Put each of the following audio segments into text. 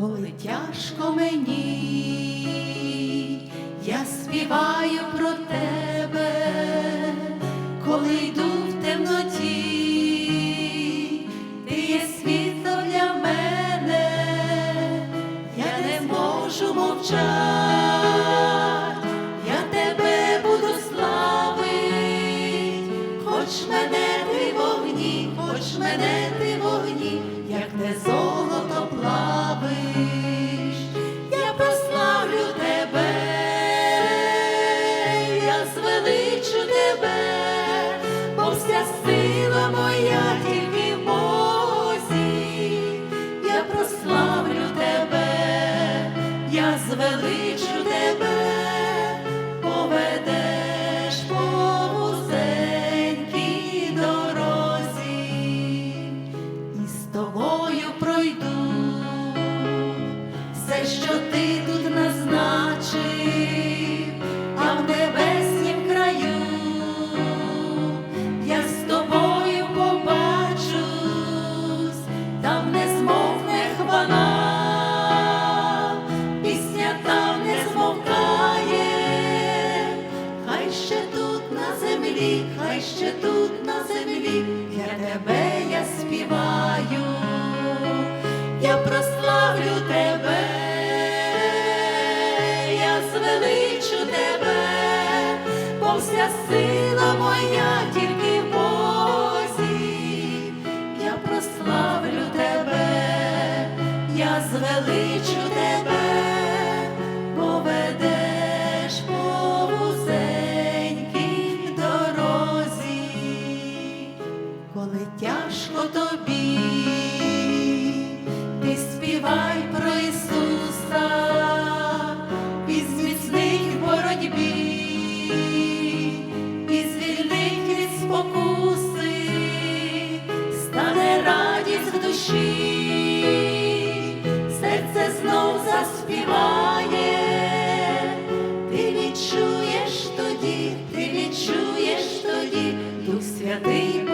коли тяжко мені, я співаю про тебе, коли йду в темноті, ти є світло для мене, я не можу мовчати, я тебе буду славить, хоч мене ти вогні, хоч мене ти вогні, як не золото плавиш, я звеличу тебе, поведеш по вузенькій дорозі, і з тобою пройду. Все, що ти на хай ще тут на землі, для тебе я співаю, я прославлю тебе, я звеличу тебе, бо вся сила моя тільки в Бозі, я прославлю тебе, я звеличу тебе, коли тяжко тобі, ти співай про Ісуса, і зміцнить в боротьбі, і звільнить від спокуси, стане радість в душі, серце знов заспіває, ти відчуєш тоді, ти відчуєш тоді, Дух Святий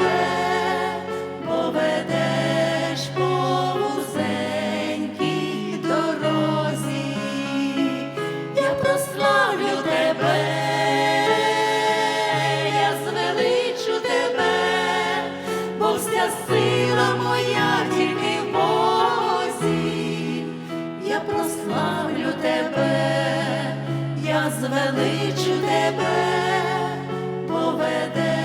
звеличу тебе, поведе.